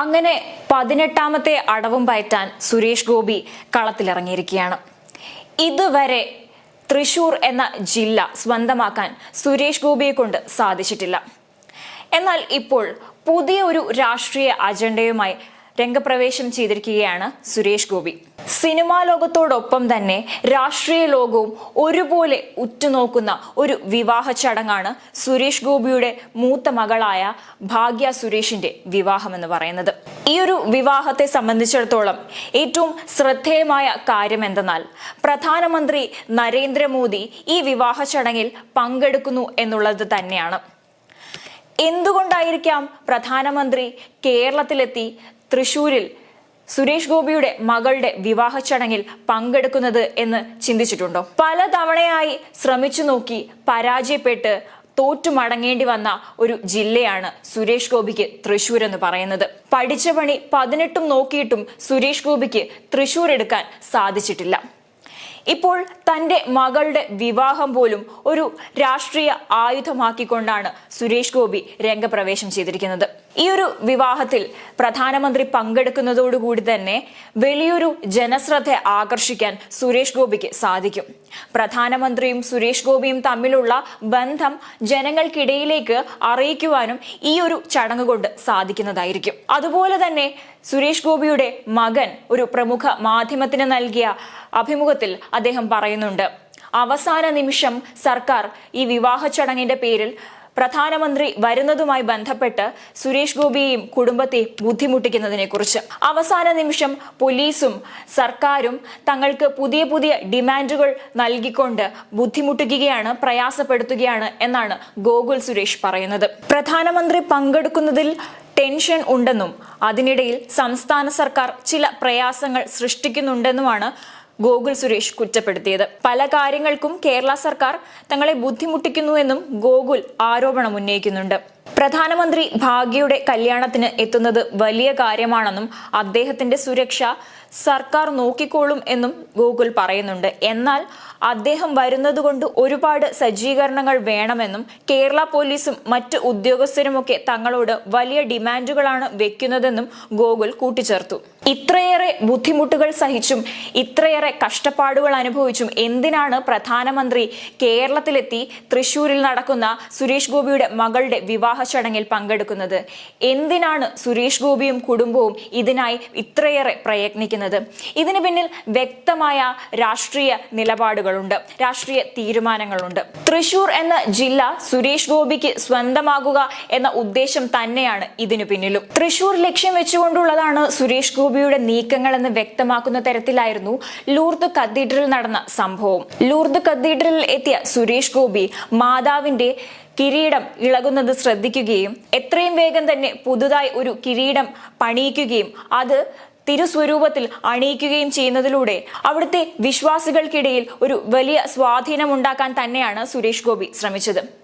അങ്ങനെ പതിനെട്ടാമത്തെ അടവും പയറ്റാൻ സുരേഷ് ഗോപി കളത്തിലിറങ്ങിയിരിക്കുകയാണ്. ഇതുവരെ തൃശൂർ എന്ന ജില്ല സ്വന്തമാക്കാൻ സുരേഷ് ഗോപിയെ കൊണ്ട് സാധിച്ചിട്ടില്ല. എന്നാൽ ഇപ്പോൾ പുതിയ ഒരു രാഷ്ട്രീയ അജണ്ടയുമായി രംഗപ്രവേശം ചെയ്തിരിക്കുകയാണ് സുരേഷ് ഗോപി. സിനിമാ ലോകത്തോടൊപ്പം തന്നെ രാഷ്ട്രീയ ലോകവും ഒരുപോലെ ഉറ്റുനോക്കുന്ന ഒരു വിവാഹ ചടങ്ങാണ് സുരേഷ് ഗോപിയുടെ മൂത്ത മകളായ ഭാഗ്യ സുരേഷിന്റെ വിവാഹം എന്ന് പറയുന്നത്. ഈ ഒരു വിവാഹത്തെ സംബന്ധിച്ചിടത്തോളം ഏറ്റവും ശ്രദ്ധേയമായ കാര്യം എന്തെന്നാൽ പ്രധാനമന്ത്രി നരേന്ദ്രമോദി ഈ വിവാഹ ചടങ്ങിൽ പങ്കെടുക്കുന്നു എന്നുള്ളത് തന്നെയാണ്. എന്തുകൊണ്ടായിരിക്കാം പ്രധാനമന്ത്രി കേരളത്തിലെത്തി തൃശൂരിൽ സുരേഷ് ഗോപിയുടെ മകളുടെ വിവാഹ ചടങ്ങിൽ പങ്കെടുക്കുന്നത് എന്ന് ചിന്തിച്ചിട്ടുണ്ടോ? പലതവണയായി ശ്രമിച്ചു നോക്കി പരാജയപ്പെട്ട് തോറ്റു മടങ്ങേണ്ടി വന്ന ഒരു ജില്ലയാണ് സുരേഷ് ഗോപിക്ക് തൃശൂർ എന്ന് പറയുന്നത്. പഠിച്ച പണി പതിനെട്ടും നോക്കിയിട്ടും സുരേഷ് ഗോപിക്ക് തൃശൂർ എടുക്കാൻ സാധിച്ചിട്ടില്ല. ഇപ്പോൾ തന്റെ മകളുടെ വിവാഹം പോലും ഒരു രാഷ്ട്രീയ ആയുധമാക്കിക്കൊണ്ടാണ് സുരേഷ് ഗോപി രംഗപ്രവേശം ചെയ്തിരിക്കുന്നത്. ഈ ഒരു വിവാഹത്തിൽ പ്രധാനമന്ത്രി പങ്കെടുക്കുന്നതോടുകൂടി തന്നെ വലിയൊരു ജനശ്രദ്ധ ആകർഷിക്കാൻ സുരേഷ് ഗോപിക്ക് സാധിക്കും. പ്രധാനമന്ത്രിയും സുരേഷ് ഗോപിയും തമ്മിലുള്ള ബന്ധം ജനങ്ങൾക്കിടയിലേക്ക് അറിയിക്കുവാനും ഈ ഒരു ചടങ്ങ് കൊണ്ട് സാധിക്കുന്നതായിരിക്കും. അതുപോലെ തന്നെ സുരേഷ് ഗോപിയുടെ മകൻ ഒരു പ്രമുഖ മാധ്യമത്തിന് നൽകിയ അഭിമുഖത്തിൽ അദ്ദേഹം പറയുന്നുണ്ട് അവസാന നിമിഷം സർക്കാർ ഈ വിവാഹ ചടങ്ങിന്റെ പേരിൽ പ്രധാനമന്ത്രി വരുന്നതുമായി ബന്ധപ്പെട്ട് സുരേഷ് ഗോപിയെയും കുടുംബത്തെയും ബുദ്ധിമുട്ടിക്കുന്നതിനെ കുറിച്ച് അവസാന നിമിഷം പോലീസും സർക്കാരും തങ്ങൾക്ക് പുതിയ പുതിയ ഡിമാൻഡുകൾ നൽകിക്കൊണ്ട് ബുദ്ധിമുട്ടിക്കുകയാണ് പ്രയാസപ്പെടുത്തുകയാണ് എന്നാണ് ഗോകുൽ സുരേഷ് പറയുന്നത്. പ്രധാനമന്ത്രി പങ്കെടുക്കുന്നതിൽ ടെൻഷൻ ഉണ്ടെന്നും അതിനിടയിൽ സംസ്ഥാന സർക്കാർ ചില പ്രയാസങ്ങൾ സൃഷ്ടിക്കുന്നുണ്ടെന്നുമാണ് ഗോകുൽ സുരേഷ് കുറ്റപ്പെടുത്തിയത്. പല കാര്യങ്ങൾക്കും കേരള സർക്കാർ തങ്ങളെ ബുദ്ധിമുട്ടിക്കുന്നുവെന്നും ഗോകുൽ ആരോപണം ഉന്നയിക്കുന്നുണ്ട്. പ്രധാനമന്ത്രി ഭാഗ്യയുടെ കല്യാണത്തിന് എത്തുന്നത് വലിയ കാര്യമാണെന്നും അദ്ദേഹത്തിന്റെ സുരക്ഷ സർക്കാർ നോക്കിക്കോളും എന്നും ഗോകുൽ പറയുന്നുണ്ട്. എന്നാൽ അദ്ദേഹം വരുന്നതുകൊണ്ട് ഒരുപാട് സജ്ജീകരണങ്ങൾ വേണമെന്നും കേരള പോലീസും മറ്റ് ഉദ്യോഗസ്ഥരുമൊക്കെ തങ്ങളോട് വലിയ ഡിമാൻഡുകളാണ് വെക്കുന്നതെന്നും ഗോകുൽ കൂട്ടിച്ചേർത്തു. ഇത്രയേറെ ബുദ്ധിമുട്ടുകൾ സഹിച്ചും ഇത്രയേറെ കഷ്ടപ്പാടുകൾ അനുഭവിച്ചും എന്തിനാണ് പ്രധാനമന്ത്രി കേരളത്തിലെത്തി തൃശൂരിൽ നടക്കുന്ന സുരേഷ് ഗോപിയുടെ മകളുടെ വിവാഹ ചടങ്ങിൽ പങ്കെടുക്കുന്നത്? എന്തിനാണ് സുരേഷ് ഗോപിയും കുടുംബവും ഇതിനായി ഇത്രയേറെ പ്രയത്നിക്കുന്നത്? ഇതിനു പിന്നിൽ വ്യക്തമായ രാഷ്ട്രീയ നിലപാടുകളുണ്ട് രാഷ്ട്രീയ തീരുമാനങ്ങളുണ്ട്. തൃശൂർ എന്ന ജില്ല സുരേഷ് ഗോപിക്ക് സ്വന്തമാകുക എന്ന ഉദ്ദേശം തന്നെയാണ് ഇതിനു പിന്നിലും. തൃശൂർ ലക്ഷ്യം വെച്ചുകൊണ്ടുള്ളതാണ് സുരേഷ് ഗോപിയുടെ നീക്കങ്ങൾ എന്ന് വ്യക്തമാക്കുന്ന തരത്തിലായിരുന്നു ലൂർദ് കത്തീഡ്രലിൽ നടന്ന സംഭവം. ലൂർദ് കത്തീഡ്രലിൽ എത്തിയ സുരേഷ് ഗോപി മാതാവിന്റെ കിരീടം ഇളകുന്നത് ശ്രദ്ധിക്കുകയും എത്രയും വേഗം തന്നെ പുതുതായി ഒരു കിരീടം പണിയിക്കുകയും അത് തിരുസ്വരൂപത്തിൽ അണിയിക്കുകയും ചെയ്യുന്നതിലൂടെ അവിടുത്തെ വിശ്വാസികൾക്കിടയിൽ ഒരു വലിയ സ്വാധീനം ഉണ്ടാക്കാൻ തന്നെയാണ് സുരേഷ് ഗോപി ശ്രമിച്ചത്.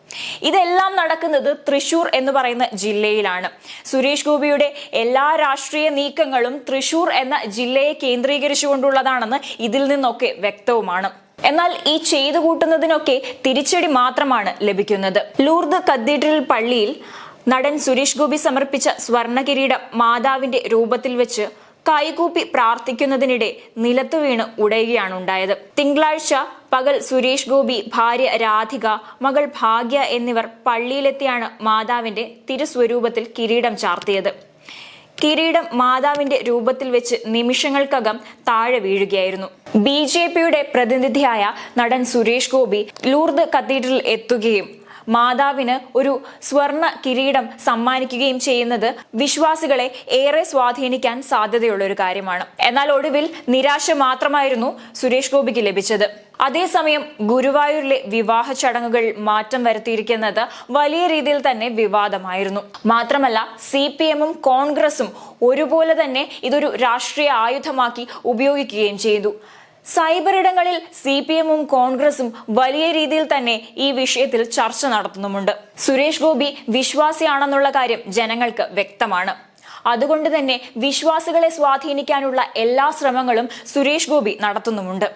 ഇതെല്ലാം നടക്കുന്നത് തൃശൂർ എന്ന് പറയുന്ന ജില്ലയിലാണ്. സുരേഷ് ഗോപിയുടെ എല്ലാ രാഷ്ട്രീയ നീക്കങ്ങളും തൃശൂർ എന്ന ജില്ലയെ കേന്ദ്രീകരിച്ചുകൊണ്ടുള്ളതാണെന്ന് ഇതിൽ നിന്നൊക്കെ വ്യക്തവുമാണ്. എന്നാൽ ഈ ചെയ്തു കൂട്ടുന്നതിനൊക്കെ തിരിച്ചടി മാത്രമാണ് ലഭിക്കുന്നത്. ലൂർദ് കത്തീഡ്രൽ പള്ളിയിൽ നടൻ സുരേഷ് ഗോപി സമർപ്പിച്ച സ്വർണ കിരീടം മാതാവിന്റെ രൂപത്തിൽ വെച്ച് കൈകൂപ്പി പ്രാർത്ഥിക്കുന്നതിനിടെ നിലത്തു വീണ് ഉടയുകയാണ് ഉണ്ടായത്. തിങ്കളാഴ്ച പകൽ സുരേഷ് ഗോപി ഭാര്യ രാധിക മകൾ ഭാഗ്യ എന്നിവർ പള്ളിയിലെത്തിയാണ് മാതാവിന്റെ തിരുസ്വരൂപത്തിൽ കിരീടം ചാർത്തിയത്. കിരീടം മാതാവിന്റെ രൂപത്തിൽ വെച്ച് നിമിഷങ്ങൾക്കകം താഴെ വീഴുകയായിരുന്നു. ബി ജെ പിയുടെ പ്രതിനിധിയായ നടൻ സുരേഷ് ഗോപി ലൂർദ് കത്തീഡ്രലിൽ എത്തുകയും മാതാവിന് ഒരു സ്വർണ കിരീടം സമ്മാനിക്കുകയും ചെയ്യുന്നത് വിശ്വാസികളെ ഏറെ സ്വാധീനിക്കാൻ സാധ്യതയുള്ള ഒരു കാര്യമാണ്. എന്നാൽ ഒടുവിൽ നിരാശ മാത്രമായിരുന്നു സുരേഷ് ഗോപിക്ക് ലഭിച്ചത്. അതേസമയം ഗുരുവായൂരിലെ വിവാഹ ചടങ്ങുകൾ മാറ്റം വരുത്തിയിരിക്കുന്നത് വലിയ രീതിയിൽ തന്നെ വിവാദമായിരുന്നു. മാത്രമല്ല സി പി എമ്മും കോൺഗ്രസും ഒരുപോലെ തന്നെ ഇതൊരു രാഷ്ട്രീയ ആയുധമാക്കി ഉപയോഗിക്കുകയും ചെയ്തു. സൈബർ ഇടങ്ങളിൽ സി പി എമ്മും കോൺഗ്രസും വലിയ രീതിയിൽ തന്നെ ഈ വിഷയത്തിൽ ചർച്ച നടത്തുന്നുമുണ്ട്. സുരേഷ് ഗോപി വിശ്വാസിയാണെന്നുള്ള കാര്യം ജനങ്ങൾക്ക് വ്യക്തമാണ്. അതുകൊണ്ട് തന്നെ വിശ്വാസികളെ സ്വാധീനിക്കാനുള്ള എല്ലാ ശ്രമങ്ങളും സുരേഷ് ഗോപി നടത്തുന്നുമുണ്ട്.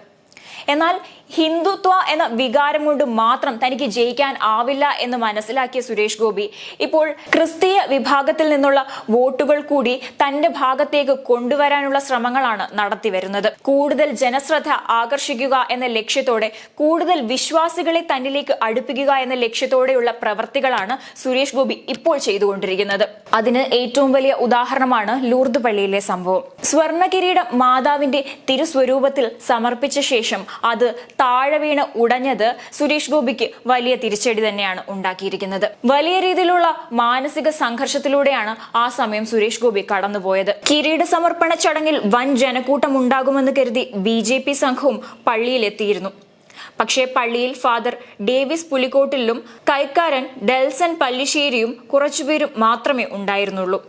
എന്നാൽ ഹിന്ദുത്വ എന്ന വികാരം കൊണ്ട് മാത്രം തനിക്ക് ജയിക്കാൻ ആവില്ല എന്ന് മനസ്സിലാക്കിയ സുരേഷ് ഗോപി ഇപ്പോൾ ക്രിസ്തീയ വിഭാഗത്തിൽ നിന്നുള്ള വോട്ടുകൾ കൂടി തന്റെ ഭാഗത്തേക്ക് കൊണ്ടുവരാനുള്ള ശ്രമങ്ങളാണ് നടത്തി വരുന്നത്. കൂടുതൽ ജനശ്രദ്ധ ആകർഷിക്കുക എന്ന ലക്ഷ്യത്തോടെ കൂടുതൽ വിശ്വാസികളെ തന്നിലേക്ക് അടുപ്പിക്കുക എന്ന ലക്ഷ്യത്തോടെയുള്ള പ്രവർത്തികളാണ് സുരേഷ് ഗോപി ഇപ്പോൾ ചെയ്തുകൊണ്ടിരിക്കുന്നത്. അതിന് ഏറ്റവും വലിയ ഉദാഹരണമാണ് ലൂർദ് പള്ളിയിലെ സംഭവം. സ്വർണകിരീടം മാതാവിന്റെ തിരുസ്വരൂപത്തിൽ സമർപ്പിച്ച ശേഷം അത് താഴെ വീണ് ഉടഞ്ഞത് സുരേഷ് ഗോപിക്ക് വലിയ തിരിച്ചടി തന്നെയാണ് ഉണ്ടാക്കിയിരിക്കുന്നത്. വലിയ രീതിയിലുള്ള മാനസിക സംഘർഷത്തിലൂടെയാണ് ആ സമയം സുരേഷ് ഗോപി കടന്നുപോയത്. കിരീട സമർപ്പണ ചടങ്ങിൽ വൻ ജനക്കൂട്ടം ഉണ്ടാകുമെന്ന് കരുതി ബി ജെ പി സംഘവും പള്ളിയിലെത്തിയിരുന്നു. പക്ഷേ പള്ളിയിൽ ഫാദർ ഡേവിസ് പുലിക്കോട്ടിലും കൈക്കാരൻ ഡെൽസൺ പല്ലിശ്ശേരിയും കുറച്ചുപേരും മാത്രമേ ഉണ്ടായിരുന്നുള്ളൂ.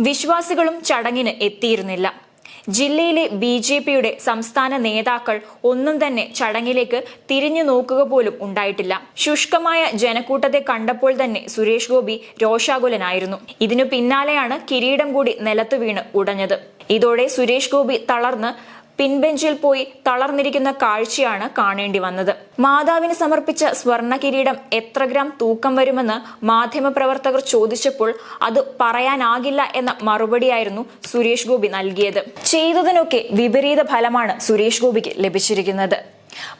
വിശ്വാസികളും ചടങ്ങിന് എത്തിയിരുന്നില്ല. ജില്ലയിലെ ബി ജെ പിയുടെ സംസ്ഥാന നേതാക്കൾ ഒന്നും തന്നെ ചടങ്ങിലേക്ക് തിരിഞ്ഞു നോക്കുക പോലും ഉണ്ടായിട്ടില്ല. ശുഷ്കമായ ജനക്കൂട്ടത്തെ കണ്ടപ്പോൾ തന്നെ സുരേഷ് ഗോപി രോഷാകുലനായിരുന്നു. ഇതിനു പിന്നാലെയാണ് കിരീടം കൂടി നിലത്തു വീണ് ഉടഞ്ഞത്. ഇതോടെ സുരേഷ് ഗോപി തളർന്ന് പിൻബെഞ്ചിൽ പോയി തളർന്നിരിക്കുന്ന കാഴ്ചയാണ് കാണേണ്ടി വന്നത്. മാതാവിന് സമർപ്പിച്ച സ്വർണ കിരീടം എത്ര ഗ്രാം തൂക്കം വരുമെന്ന് മാധ്യമപ്രവർത്തകർ ചോദിച്ചപ്പോൾ അത് പറയാനാകില്ല എന്ന മറുപടിയായിരുന്നു സുരേഷ് ഗോപി നൽകിയത്. ചെയ്തതിനൊക്കെ വിപരീത ഫലമാണ് സുരേഷ് ഗോപിക്ക് ലഭിച്ചിരിക്കുന്നത്.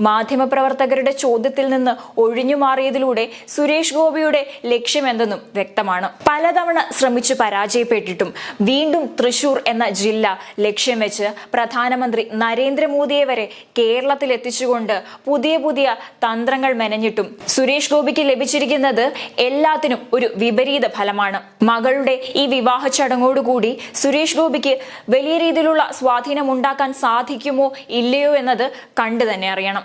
മാധ്യമപ്രവർത്തകരുടെ ചോദ്യത്തിൽ നിന്ന് ഒഴിഞ്ഞു മാറിയതിലൂടെ സുരേഷ് ഗോപിയുടെ ലക്ഷ്യമെന്തെന്നും വ്യക്തമാണ്. പലതവണ ശ്രമിച്ചു പരാജയപ്പെട്ടിട്ടും വീണ്ടും തൃശൂർ എന്ന ജില്ല ലക്ഷ്യം വെച്ച് പ്രധാനമന്ത്രി നരേന്ദ്രമോദിയെ വരെ കേരളത്തിൽ എത്തിച്ചുകൊണ്ട് പുതിയ പുതിയ തന്ത്രങ്ങൾ മെനഞ്ഞിട്ടും സുരേഷ് ഗോപിക്ക് ലഭിച്ചിരിക്കുന്നത് എല്ലാത്തിനും ഒരു വിപരീത ഫലമാണ്. മകളുടെ ഈ വിവാഹ ചടങ്ങോടുകൂടി സുരേഷ് ഗോപിക്ക് വലിയ രീതിയിലുള്ള സ്വാധീനം ഉണ്ടാക്കാൻ സാധിക്കുമോ ഇല്ലയോ എന്നത് കണ്ടു തന്നെ അറിയണം